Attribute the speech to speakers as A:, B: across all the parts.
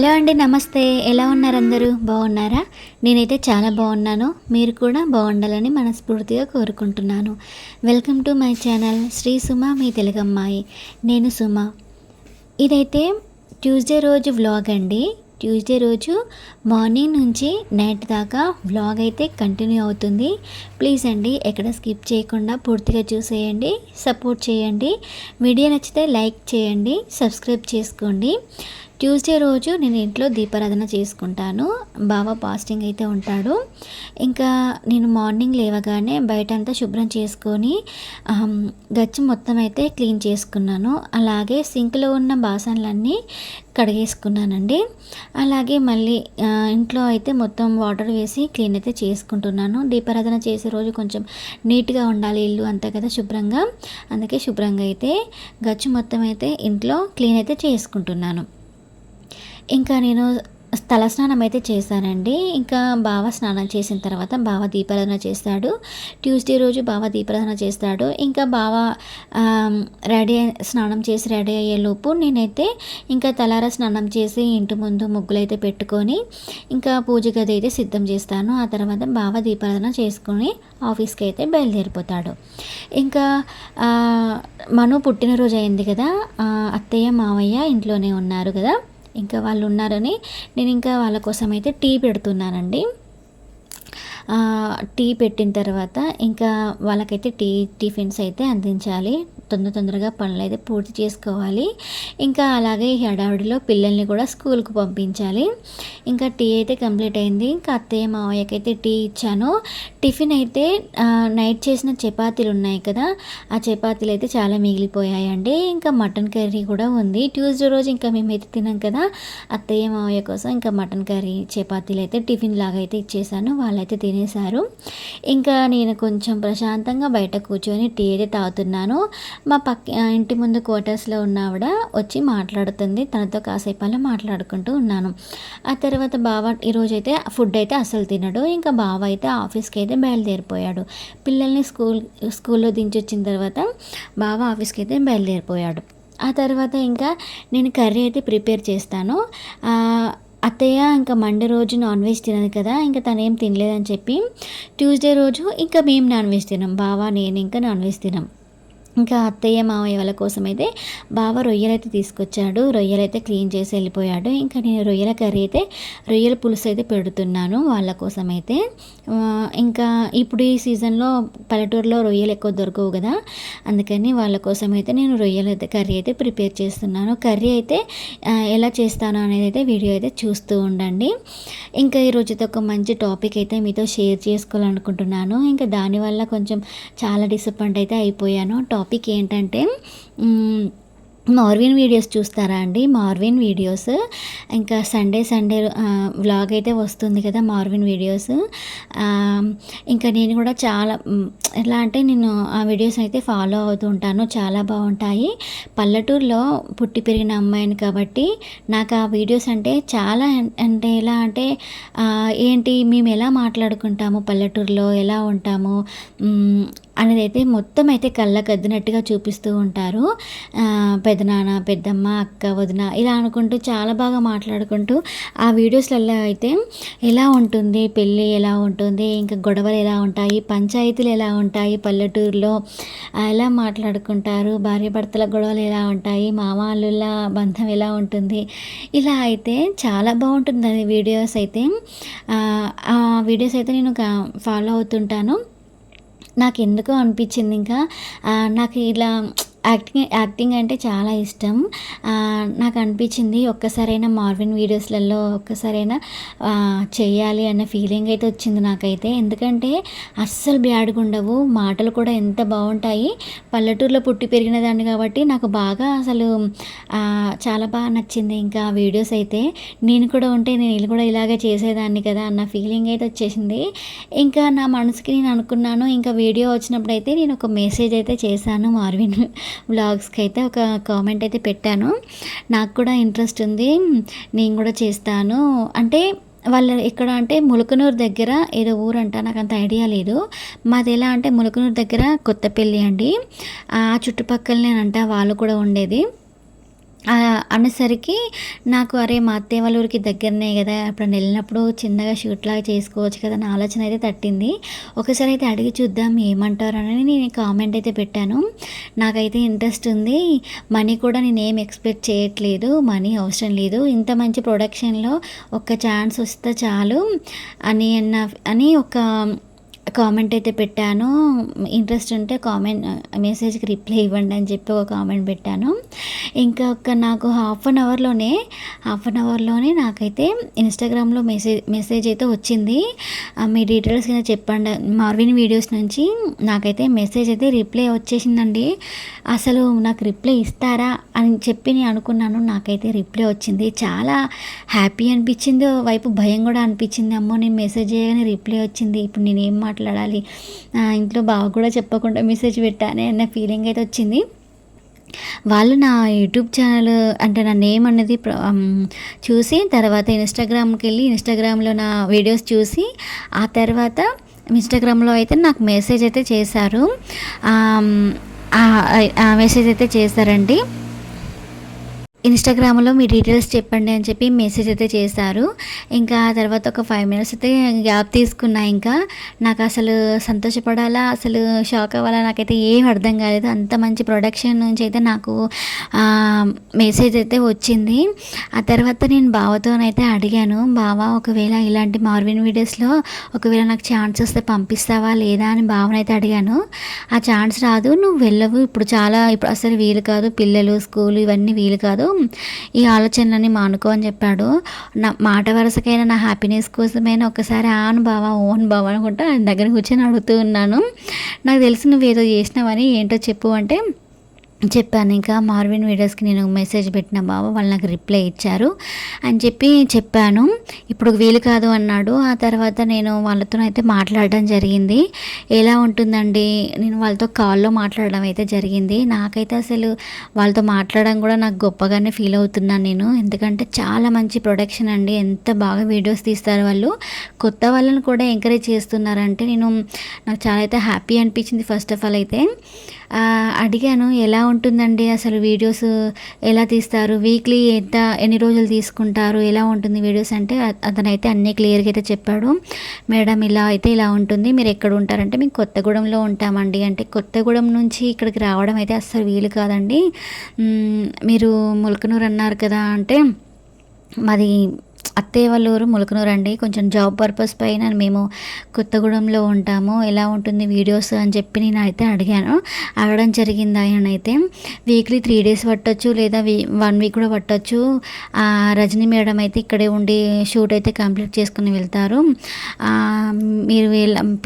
A: Hello అండి నమస్తే. ఎలా ఉన్నారు అందరూ? బాగున్నారా? నేనైతే చాలా బాగున్నాను. మీరు కూడా బాగుండాలని మనస్ఫూర్తిగా కోరుకుంటున్నాను. Welcome to my channel Sri Suma మీ తెలుగు అమ్మాయి. నేను సుమ. ఇదైతే ట్యూస్డే రోజు వ్లాగ్ అండి. ట్యూస్డే రోజు మార్నింగ్ నుంచి నైట్ దాకా వ్లాగ్ అయితే కంటిన్యూ అవుతుంది. ప్లీజ్ అండి ఎక్కడ స్కిప్ చేయకుండా పూర్తిగా చూసేయండి సపోర్ట్ చేయండి. వీడియో నచ్చితే లైక్ చేయండి సబ్స్క్రైబ్ చేసుకోండి. ట్యూస్డే రోజు నేను ఇంట్లో దీపారాధన చేసుకుంటాను. బావ పాస్టింగ్ అయితే ఉంటాడు. ఇంకా నేను మార్నింగ్ లేవగానే బయట అంతా శుభ్రం చేసుకొని గచ్చి మొత్తం అయితే క్లీన్ చేసుకున్నాను. అలాగే సింక్లో ఉన్న బాసనలన్నీ కడిగేసుకున్నానండి. అలాగే మళ్ళీ ఇంట్లో అయితే మొత్తం వాటర్ వేసి క్లీన్ అయితే చేసుకుంటున్నాను. దీపారాధన చేసే రోజు కొంచెం నీట్గా ఉండాలి ఇల్లు అంతా కదా శుభ్రంగా. అందుకే శుభ్రంగా అయితే గచ్చు మొత్తం అయితే ఇంట్లో క్లీన్ అయితే చేసుకుంటున్నాను. ఇంకా నేను స్థల స్నానం అయితే చేశానండి. ఇంకా బావ స్నానం చేసిన తర్వాత బావ దీపారాధన చేస్తాడు. ట్యూస్డే రోజు బావ దీపారాధన చేస్తాడు. ఇంకా బావ రెడీ స్నానం చేసి రెడీ అయ్యేలోపు నేనైతే ఇంకా తలార స్నానం చేసి ఇంటి ముందు ముగ్గులు అయితే పెట్టుకొని ఇంకా పూజ గది అయితే సిద్ధం చేస్తాను. ఆ తర్వాత బావ దీపారాధన చేసుకొని ఆఫీస్కి అయితే బయలుదేరిపోతాడు. ఇంకా మను పుట్టినరోజు అయింది కదా అత్తయ్య మావయ్య ఇంట్లోనే ఉన్నారు కదా. ఇంకా వాళ్ళు ఉన్నారని నేను ఇంకా వాళ్ళ కోసం అయితే టీ పెడుతున్నానండి. టీ పెట్టిన తర్వాత ఇంకా వాళ్ళకైతే టీ టిఫిన్స్ అయితే అందించాలి. తొందర తొందరగా పనులు అయితే పూర్తి చేసుకోవాలి. ఇంకా అలాగే ఈ హడావిడిలో పిల్లల్ని కూడా స్కూల్కి పంపించాలి. ఇంకా టీ అయితే కంప్లీట్ అయింది. ఇంకా అత్తయ్య మావయ్యకి అయితే టీ ఇచ్చాను. టిఫిన్ అయితే నైట్ చేసిన చపాతీలు ఉన్నాయి కదా ఆ చపాతీలు అయితే చాలా మిగిలిపోయాయండి. ఇంకా మటన్ కర్రీ కూడా ఉంది. ట్యూస్డే రోజు ఇంకా మేమైతే తినాం కదా అత్తయ్య మావయ్య కోసం ఇంకా మటన్ కర్రీ చపాతీలు అయితే టిఫిన్ లాగా అయితే ఇచ్చేసాను. వాళ్ళైతే తినే తినేశారు ఇంకా నేను కొంచెం ప్రశాంతంగా బయట కూర్చొని టీ అయితే తాగుతున్నాను. మా పక్క ఇంటి ముందు క్వార్టర్స్లో ఉన్న ఆవిడ వచ్చి మాట్లాడుతుంది. తనతో కాసేపు అలా మాట్లాడుకుంటూ ఉన్నాను. ఆ తర్వాత బావ ఈరోజు అయితే ఫుడ్ అయితే అసలు తినడు. ఇంకా బావ అయితే ఆఫీస్కి అయితే బయలుదేరిపోయాడు. పిల్లల్ని స్కూల్ స్కూల్లో దించొచ్చిన తర్వాత బావ ఆఫీస్కి అయితే బయలుదేరిపోయాడు. ఆ తర్వాత ఇంకా నేను కర్రీ అయితే ప్రిపేర్ చేస్తాను. అత్తయ్య ఇంకా మండే రోజు నాన్ వెజ్ తినదు కదా ఇంకా తనేం తినలేదని చెప్పి ట్యూస్డే రోజు ఇంకా మేము నాన్ వెజ్ తినాం. బావా నేను ఇంకా నాన్ వెజ్ తినాం. ఇంకా అత్తయ్య మామయ్య వాళ్ళ కోసం అయితే బావ రొయ్యలైతే తీసుకొచ్చాడు. రొయ్యలైతే క్లీన్ చేసి వెళ్ళిపోయాడు. ఇంకా నేను రొయ్యల కర్రీ అయితే రొయ్యల పులుసు అయితే పెడుతున్నాను వాళ్ళ కోసం అయితే ఇంకా ఇప్పుడు ఈ సీజన్లో పల్లెటూరులో రొయ్యలు ఎక్కువ దొరకవు కదా. అందుకని వాళ్ళ కోసం అయితే నేను రొయ్యల అయితే కర్రీ అయితే ప్రిపేర్ చేస్తున్నాను. కర్రీ అయితే ఎలా చేస్తాను అనేది అయితే వీడియో అయితే చూస్తూ ఉండండి. ఇంకా ఈరోజు ఒక మంచి టాపిక్ అయితే మీతో షేర్ చేసుకోవాలనుకుంటున్నాను. ఇంకా దానివల్ల కొంచెం చాలా డిసప్పాయింట్ అయితే అయిపోయాను. టాపిక్ టాపిక్ ఏంటంటే మార్విన్ వీడియోస్ చూస్తారా అండి? మార్విన్ వీడియోస్ ఇంకా సండే సండే వ్లాగ్ అయితే వస్తుంది కదా మార్విన్ వీడియోస్ ఇంకా నేను కూడా చాలా ఎలా అంటే నేను ఆ వీడియోస్ అయితే ఫాలో అవుతూ ఉంటాను. చాలా బాగుంటాయి. పల్లెటూరులో పుట్టి పెరిగిన అమ్మాయిని కాబట్టి నాకు ఆ వీడియోస్ అంటే చాలా అంటే ఎలా అంటే ఏంటి మేము ఎలా మాట్లాడుకుంటాము? పల్లెటూరులో ఎలా ఉంటాము? అనేది అయితే మొత్తం అయితే కళ్ళకు అద్దినట్టుగా చూపిస్తూ ఉంటారు. పెదనాన్న పెద్దమ్మ అక్క వదిన ఇలా అనుకుంటూ చాలా బాగా మాట్లాడుకుంటూ ఆ వీడియోస్లలో అయితే ఎలా ఉంటుంది పెళ్ళి ఎలా ఉంటుంది ఇంకా గొడవలు ఎలా ఉంటాయి పంచాయతీలు ఎలా ఉంటాయి పల్లెటూరులో ఎలా మాట్లాడుకుంటారు భార్య భర్తల గొడవలు ఎలా ఉంటాయి మామాళ్ళ బంధం ఎలా ఉంటుంది ఇలా అయితే చాలా బాగుంటుంది అది వీడియోస్ అయితే. ఆ, వీడియోస్ అయితే నేను ఫాలో అవుతుంటాను. నాకు ఎందుకో అనిపించింది ఇంకా. నాకు ఇలా యాక్టింగ్ యాక్టింగ్ అంటే చాలా ఇష్టం. నాకు అనిపించింది ఒక్కసారైనా మార్విన్ వీడియోస్లలో ఒక్కసారైనా చేయాలి అన్న ఫీలింగ్ అయితే వచ్చింది నాకైతే. ఎందుకంటే అస్సలు బ్యాడ్గా ఉండవు. మాటలు కూడా ఎంత బాగుంటాయి. పల్లెటూరులో పుట్టి పెరిగిన దాన్ని కాబట్టి నాకు బాగా అసలు చాలా బాగా నచ్చింది ఇంకా వీడియోస్ అయితే. నేను కూడా ఉంటే నేను కూడా ఇలాగే చేసేదాన్ని కదా అన్న ఫీలింగ్ అయితే వచ్చేసింది. ఇంకా నా మనసుకి నేను అనుకున్నాను ఇంకా వీడియో వచ్చినప్పుడు అయితే నేను ఒక మెసేజ్ అయితే చేశాను మార్విన్. వ్లాగ్స్కి అయితే ఒక కామెంట్ అయితే పెట్టాను. నాకు కూడా ఇంట్రెస్ట్ ఉంది. నేను కూడా చేస్తాను. అంటే వాళ్ళు ఎక్కడ అంటే ములకనూరు దగ్గర ఏదో ఊరంట. నాకు అంత ఐడియా లేదు. మాది ఎలా అంటే ములకనూరు దగ్గర కొత్తపల్లి అండి. ఆ చుట్టుపక్కలనేనంట వాళ్ళు కూడా ఉండేది. అనేసరికి నాకు అరే మా అత్తయ్య వాళ్ళ ఊరికి దగ్గరనే కదా అప్పుడు వెళ్ళినప్పుడు చిన్నగా షూట్ లాగా చేసుకోవచ్చు కదా నా ఆలోచన అయితే తట్టింది. ఒకసారి అయితే అడిగి చూద్దాం ఏమంటారు అని నేను కామెంట్ అయితే పెట్టాను. నాకైతే ఇంట్రెస్ట్ ఉంది. మనీ కూడా నేను ఏం ఎక్స్పెక్ట్ చేయట్లేదు. మనీ అవసరం లేదు. ఇంత మంచి ప్రొడక్షన్లో ఒక ఛాన్స్ వస్తే చాలు అని అన్న అని ఒక కామెంట్ అయితే పెట్టాను. ఇంట్రెస్ట్ ఉంటే కామెంట్ మెసేజ్కి రిప్లై ఇవ్వండి అని చెప్పి ఒక కామెంట్ పెట్టాను. ఇంకా ఒక నాకు హాఫ్ అన్ అవర్లోనే హాఫ్ అన్ అవర్లోనే నాకైతే ఇన్స్టాగ్రామ్లో మెసేజ్ మెసేజ్ అయితే వచ్చింది. మీ డీటెయిల్స్ కింద చెప్పండి. మార్విన్ వీడియోస్ నుంచి నాకైతే మెసేజ్ అయితే రిప్లై వచ్చేసిందండి. అసలు నాకు రిప్లై ఇస్తారా అని చెప్పి నేను అనుకున్నాను. నాకైతే రిప్లై వచ్చింది. చాలా హ్యాపీ అనిపించింది. వైపు భయం కూడా అనిపించింది. అమ్మో నేను మెసేజ్ చేయగానే రిప్లై వచ్చింది. ఇప్పుడు నేను ఏం మాట్లాడాలి. ఇంట్లో బావ కూడా చెప్పకుండా మెసేజ్ పెట్టానే అన్న ఫీలింగ్ అయితే వచ్చింది. వాళ్ళు నా యూట్యూబ్ ఛానల్ అంటే నా నేమ్ అనేది ప్ర- చూసి తర్వాత ఇన్స్టాగ్రామ్కి వెళ్ళి ఇన్స్టాగ్రామ్లో నా వీడియోస్ చూసి ఆ తర్వాత ఇన్స్టాగ్రామ్లో అయితే నాకు మెసేజ్ అయితే చేశారు. ఆ మెసేజ్ అయితే చేశారండి. ఇన్స్టాగ్రామ్లో మీ డీటెయిల్స్ చెప్పండి అని చెప్పి మెసేజ్ అయితే చేశారు. ఇంకా తర్వాత ఒక ఫైవ్ మినిట్స్ అయితే గ్యాప్ తీసుకున్నా ఇంకా. నాకు అసలు సంతోషపడాలా అసలు షాక్ అవ్వాలా నాకైతే ఏం అర్థం కాలేదు. అంత మంచి ప్రొడక్షన్ నుంచి అయితే నాకు మెసేజ్ అయితే వచ్చింది. ఆ తర్వాత నేను బావతోనైతే అడిగాను బావ ఒకవేళ ఇలాంటి మార్విన్ వీడియోస్లో ఒకవేళ నాకు ఛాన్స్ వస్తే పంపిస్తావా లేదా? అని బావనైతే అడిగాను. ఆ ఛాన్స్ రాదు నువ్వు వెళ్ళవు. ఇప్పుడు చాలా ఇప్పుడు అసలు వీలు కాదు. పిల్లలు స్కూల్ ఇవన్నీ వీలు కాదు. ఈ ఆలోచనని మానుకో అని చెప్పాడు. నా మాట వరుసకైనా నా హ్యాపీనెస్ కోసమైనా ఒకసారి ఆను బావా ఓన్ బావా అనుకుంటా ఆయన దగ్గర కూర్చొని అడుగుతూ ఉన్నాను. నాకు తెలిసి నువ్వు ఏదో చేసినావని ఏంటో చెప్పు అంటే చెప్పాను ఇంకా మార్విన్ వీడియోస్కి నేను మెసేజ్ పెట్టిన బాబా వాళ్ళు నాకు రిప్లై ఇచ్చారు అని చెప్పి చెప్పాను. ఇప్పుడు వీలు కాదు అన్నాడు. ఆ తర్వాత నేను వాళ్ళతో అయితే మాట్లాడడం జరిగింది. ఎలా ఉంటుందండి? నేను వాళ్ళతో కాల్లో మాట్లాడడం అయితే జరిగింది. నాకైతే అసలు వాళ్ళతో మాట్లాడడం కూడా నాకు గొప్పగానే ఫీల్ అవుతున్నాను నేను. ఎందుకంటే చాలా మంచి ప్రొడక్షన్ అండి. ఎంత బాగా వీడియోస్ తీస్తారు వాళ్ళు. కొత్త వాళ్ళని కూడా ఎంకరేజ్ చేస్తున్నారంటే నేను నాకు చాలా అయితే హ్యాపీ అనిపించింది ఫస్ట్ ఆఫ్ ఆల్ అయితే. అడిగాను ఎలా ఉంటుందండి అసలు వీడియోస్? ఎలా తీస్తారు? వీక్లీ ఎంత ఎన్ని రోజులు తీసుకుంటారు? ఎలా ఉంటుంది వీడియోస్? అంటే అతనైతే అన్నీ క్లియర్గా అయితే చెప్పాడు. మేడం ఇలా అయితే ఇలా ఉంటుంది. మీరు ఎక్కడ ఉంటారంటే మేము కొత్తగూడెంలో ఉంటామండి. అంటే కొత్తగూడెం నుంచి ఇక్కడికి రావడం అయితే అస్సలు వీలు కాదండి. మీరు ములకనూరు అన్నారు కదా అంటే మాది అత్తయ్య వాళ్ళ ఊరు ములకనూరు అండి. కొంచెం జాబ్ పర్పస్ పైన మేము కొత్తగూడెంలో ఉంటాము. ఎలా ఉంటుంది వీడియోస్ అని చెప్పి నేను అయితే అడిగాను. అడగడం జరిగింది ఆయన అయితే వీక్లీ త్రీ డేస్ పట్టొచ్చు లేదా వీ వన్ వీక్ కూడా పట్టచ్చు. రజనీ మేడం అయితే ఇక్కడే ఉండి షూట్ అయితే కంప్లీట్ చేసుకుని వెళ్తారు. మీరు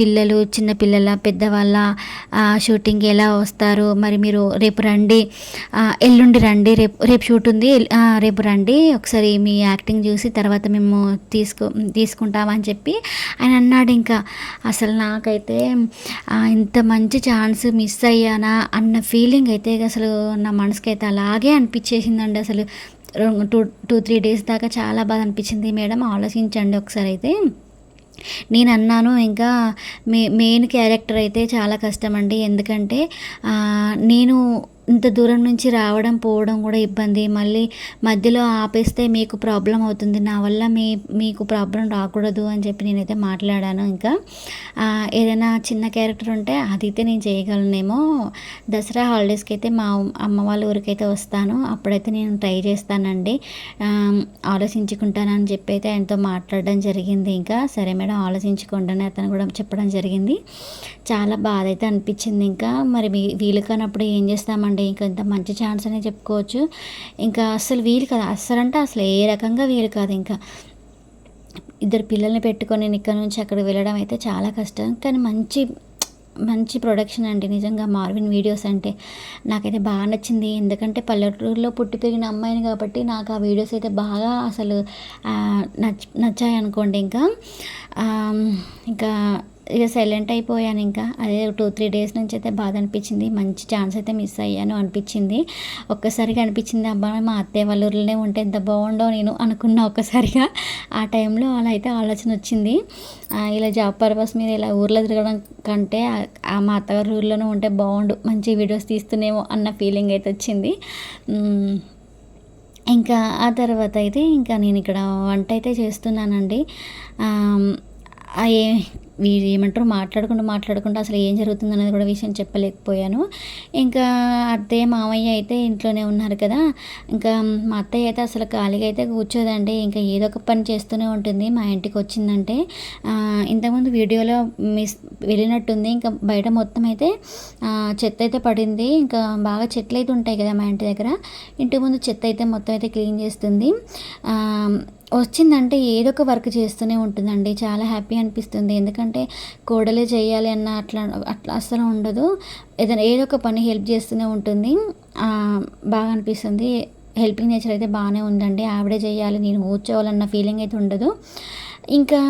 A: పిల్లలు చిన్న పిల్లల పెద్దవాళ్ళ షూటింగ్ ఎలా వస్తారు? మరి మీరు రేపు రండి. ఎల్లుండి రండి. రేపు రేపు షూట్ ఉంది. రేపు రండి. ఒకసారి మీ యాక్టింగ్ చూసి తర్వాత తర్వాత మేము తీసుకో తీసుకుంటామని చెప్పి ఆయన అన్నాడు ఇంకా అసలు నాకైతే ఇంత మంచి ఛాన్స్ మిస్ అయ్యానా? అన్న ఫీలింగ్ అయితే అసలు నా మనసుకి అయితే అలాగే అనిపించేసిందండి. అసలు టూ టూ త్రీ డేస్ దాకా చాలా బాగా అనిపించింది. మేడం ఆలోచించండి ఒకసారి అయితే. నేను అన్నాను ఇంకా మే మెయిన్ క్యారెక్టర్ అయితే చాలా కష్టం అండి. ఎందుకంటే నేను ఇంత దూరం నుంచి రావడం పోవడం కూడా ఇబ్బంది. మళ్ళీ మధ్యలో ఆపేస్తే మీకు ప్రాబ్లం అవుతుంది. నా వల్ల మీ మీకు ప్రాబ్లం రాకూడదు అని చెప్పి నేనైతే మాట్లాడాను ఇంకా. ఏదైనా చిన్న క్యారెక్టర్ ఉంటే అది అయితే నేను చేయగలనేమో. దసరా హాలిడేస్కి అయితే మా అమ్మ వాళ్ళ ఊరికైతే వస్తాను. అప్పుడైతే నేను ట్రై చేస్తానండి. ఆలోచించుకుంటానని చెప్పి అయితే ఆయనతో మాట్లాడడం జరిగింది ఇంకా. సరే మేడం ఆలోచించుకోండి అని అతను కూడా చెప్పడం జరిగింది. చాలా బాధ అయితే అనిపించింది ఇంకా. మరి వీలు కానప్పుడు ఏం అండి ఇంకా ఇంత మంచి ఛాన్స్ అనే చెప్పుకోవచ్చు. ఇంకా అస్సలు వీలు కాదు అస్సలు అంటే అసలు ఏ రకంగా వీలు కాదు ఇంకా. ఇద్దరు పిల్లల్ని పెట్టుకొని నేను ఇక్కడ నుంచి అక్కడ వెళ్ళడం అయితే చాలా కష్టం. కానీ మంచి మంచి ప్రొడక్షన్ అండి. నిజంగా మార్విన్ వీడియోస్ అంటే నాకైతే బాగా నచ్చింది. ఎందుకంటే పల్లెటూరులో పుట్టి పెరిగిన అమ్మాయిని కాబట్టి నాకు ఆ వీడియోస్ అయితే బాగా అసలు ఆ, నచ్ నచ్చాయి అనుకోండి ఇంకా ఇంకా ఇక సైలెంట్ అయిపోయాను ఇంకా. అదే టూ త్రీ డేస్ నుంచి అయితే బాధ అనిపించింది. మంచి ఛాన్స్ అయితే మిస్ అయ్యాను అనిపించింది. ఒక్కసారిగా అనిపించింది అబ్బా మా అత్తయ్య వాళ్ళ ఊర్లోనే ఉంటే ఎంత బాగుండో నేను అనుకున్నా ఒక్కసారిగా ఆ టైంలో అలా అయితే ఆలోచన వచ్చింది. ఇలా జాబ్ పర్పస్ మీద ఇలా ఊర్లో తిరగడం కంటే ఆ- మా అత్తగారి ఊర్లోనే ఉంటే బాగుండు మంచి వీడియోస్ తీస్తూనేమో అన్న ఫీలింగ్ అయితే వచ్చింది. ఇంకా ఆ తర్వాత అయితే ఇంకా నేను ఇక్కడ వంట అయితే చేస్తున్నానండి. వీరు ఏమంటారు? మాట్లాడుకుంటూ మాట్లాడుకుంటూ అసలు ఏం జరుగుతుంది అనేది కూడా విషయం చెప్పలేకపోయాను. ఇంకా అత్తయ్య మామయ్య అయితే ఇంట్లోనే ఉన్నారు కదా. ఇంకా మా అత్తయ్య అయితే అసలు ఖాళీగా అయితే కూర్చోదండి. ఇంకా ఏదో ఒక పని చేస్తూనే ఉంటుంది. మా ఇంటికి వచ్చిందంటే ఇంతకుముందు వీడియోలో మిస్ వెళ్ళినట్టుంది. ఇంకా బయట మొత్తం అయితే చెత్త అయితే పడింది. ఇంకా బాగా చెట్లు అయితే ఉంటాయి కదా మా ఇంటి దగ్గర. ఇంటి ముందు చెత్త అయితే మొత్తం అయితే క్లీన్ చేస్తుంది. వచ్చిందంటే ఏదో ఒక వర్క్ చేస్తూనే ఉంటుందండి. చాలా హ్యాపీ అనిపిస్తుంది. ఎందుకంటే కోడలే చేయాలి అన్న అట్లా అట్లా అస్సలు ఉండదు. ఏదైనా ఏదో ఒక పని హెల్ప్ చేస్తూనే ఉంటుంది. బాగా అనిపిస్తుంది. హెల్పింగ్ నేచర్ అయితే బాగానే ఉందండి. ఆవిడే చేయాలి నేను కూర్చోవాలన్న ఫీలింగ్ అయితే ఉండదు. ఇంకా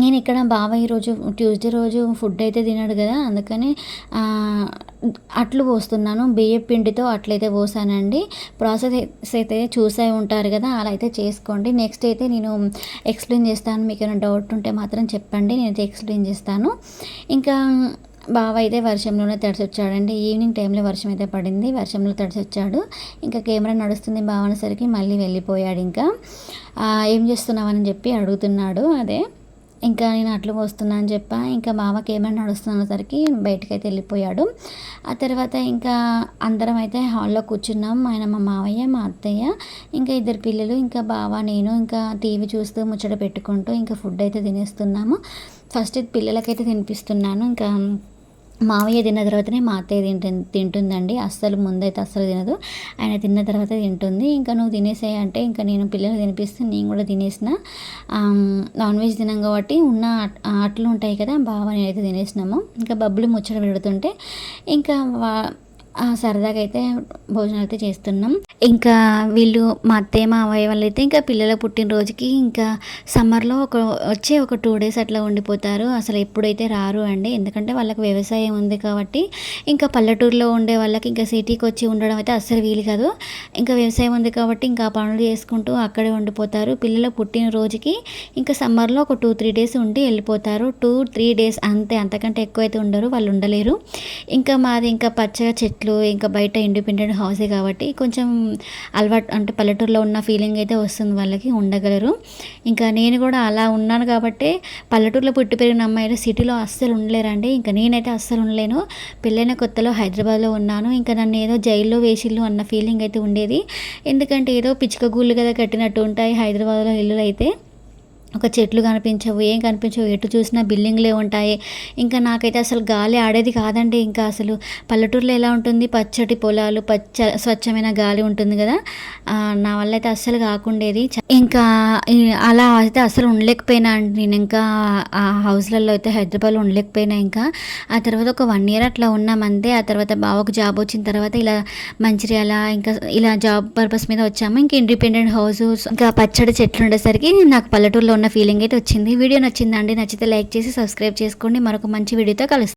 A: నేను ఇక్కడ బావ ఈరోజు ట్యూస్డే రోజు ఫుడ్ అయితే తినడు కదా. అందుకని అట్లు పోస్తున్నాను బియ్యం పిండితో అట్లయితే పోసానండి. ప్రాసెస్ అయితే చూసే ఉంటారు కదా అలా అయితే చేసుకోండి. నెక్స్ట్ అయితే నేను ఎక్స్ప్లెయిన్ చేస్తాను మీకు ఏమైనా డౌట్ ఉంటే మాత్రం చెప్పండి నేనైతే ఎక్స్ప్లెయిన్ చేస్తాను. ఇంకా బావ అయితే వర్షంలోనే తడిసి వచ్చాడండి ఈవినింగ్ టైంలో వర్షం అయితే పడింది వర్షంలో తడిసి వచ్చాడు ఇంకా కెమెరా నడుస్తుంది బావనేసరికి మళ్ళీ వెళ్ళిపోయాడు ఇంకా. ఏం చేస్తున్నావని చెప్పి అడుగుతున్నాడు అదే. ఇంకా నేను అట్లు పోస్తున్నా అని చెప్పా. ఇంకా మామకి ఏమైనా నడుస్తున్నసరికి బయటకు అయితే వెళ్ళిపోయాడు. ఆ తర్వాత ఇంకా అందరం అయితే హాల్లో కూర్చున్నాం. ఆయన మా మావయ్య మా అత్తయ్య ఇంకా ఇద్దరు పిల్లలు ఇంకా బావ నేను ఇంకా టీవీ చూస్తూ ముచ్చట పెట్టుకుంటూ ఇంకా ఫుడ్ అయితే తినేస్తున్నాము. ఫస్ట్ ఇది పిల్లలకైతే తినిపిస్తున్నాను. ఇంకా మావయ్య తిన్న తర్వాతనే మా అత్తయ్య తింటు తింటుందండి. అస్సలు ముందైతే అస్సలు తినదు. ఆయన తిన్న తర్వాత తింటుంది. ఇంకా నువ్వు తినేసాయి అంటే ఇంకా నేను పిల్లలు తినిపిస్తే నేను కూడా తినేసిన. నాన్ వెజ్ తినం కాబట్టి ఉన్న ఆటలు ఆ ఉంటాయి కదా బాగా నేనైతే తినేసినాము. ఇంకా బబ్బులు ముచ్చట పెడుతుంటే ఇంకా వా సరదాగా అయితే భోజనం అయితే చేస్తున్నాం. ఇంకా వీళ్ళు మా అత్తయ్య మావయ్య వాళ్ళు అయితే ఇంకా పిల్లల పుట్టినరోజుకి ఇంకా సమ్మర్లో ఒక వచ్చే ఒక టూ డేస్ అట్లా ఉండిపోతారు. అసలు ఎప్పుడైతే రారు అండి ఎందుకంటే వాళ్ళకి వ్యవసాయం ఉంది కాబట్టి ఇంకా పల్లెటూరులో ఉండే వాళ్ళకి ఇంకా సిటీకి వచ్చి ఉండడం అయితే అస్సలు వీలు కాదు. ఇంకా వ్యవసాయం ఉంది కాబట్టి ఇంకా పనులు చేసుకుంటూ అక్కడే ఉండిపోతారు. పిల్లల పుట్టినరోజుకి ఇంకా సమ్మర్లో ఒక టూ త్రీ డేస్ ఉండి వెళ్ళిపోతారు. టూ త్రీ డేస్ అంతే అంతకంటే ఎక్కువ అయితే ఉండరు వాళ్ళు ఉండలేరు. ఇంకా మాది ఇంకా పచ్చగా చెట్లు ఇంకా బయట ఇండిపెండెంట్ హౌసే కాబట్టి కొంచెం అలవాటు అంటే పల్లెటూరులో ఉన్న ఫీలింగ్ అయితే వస్తుంది వాళ్ళకి ఉండగలరు. ఇంకా నేను కూడా అలా ఉన్నాను కాబట్టి పల్లెటూరులో పుట్టి పెరిగిన అమ్మాయిలు సిటీలో అస్సలు ఉండలేరండి. ఇంకా నేనైతే అస్సలు ఉండలేను. పెళ్ళైన కొత్తలో హైదరాబాద్లో ఉన్నాను. ఇంకా నన్ను ఏదో జైల్లో వేసిల్లు అన్న ఫీలింగ్ అయితే ఉండేది. ఎందుకంటే ఏదో పిచ్చుక గూళ్ళు కదా కట్టినట్టు ఉంటాయి హైదరాబాద్లో ఇల్లులు అయితే ఒక చెట్లు కనిపించవు ఏం కనిపించవు ఎటు చూసినా బిల్డింగ్లే ఉంటాయి. ఇంకా నాకైతే అసలు గాలి ఆడేది కాదండి ఇంకా అసలు. పల్లెటూరులో ఎలా ఉంటుంది? పచ్చటి పొలాలు పచ్చ స్వచ్ఛమైన గాలి ఉంటుంది కదా. నా వల్ల అయితే అస్సలు కాకుండేది. ఇంకా అలా అయితే అసలు ఉండలేకపోయినా అండి నేను. ఇంకా ఆ హౌస్లలో అయితే హైదరాబాద్లో ఉండలేకపోయినా ఇంకా. ఆ తర్వాత ఒక వన్ ఇయర్ అట్లా ఉన్నామంతే ఆ తర్వాత బావకు జాబ్ వచ్చిన తర్వాత ఇలా మంచిర్యాల ఇంకా ఇలా జాబ్ పర్పస్ మీద వచ్చాము. ఇంకా ఇండిపెండెంట్ హౌస్ ఇంకా పచ్చడి చెట్లు ఉండేసరికి నాకు పల్లెటూరులో ఉన్న ఫీలింగ్ అయితే వచ్చింది. వీడియో నచ్చిందండి నచ్చితే లైక్ చేసి సబ్స్క్రైబ్ చేసుకోండి. మరొక మంచి వీడియోతో కలుస్తాను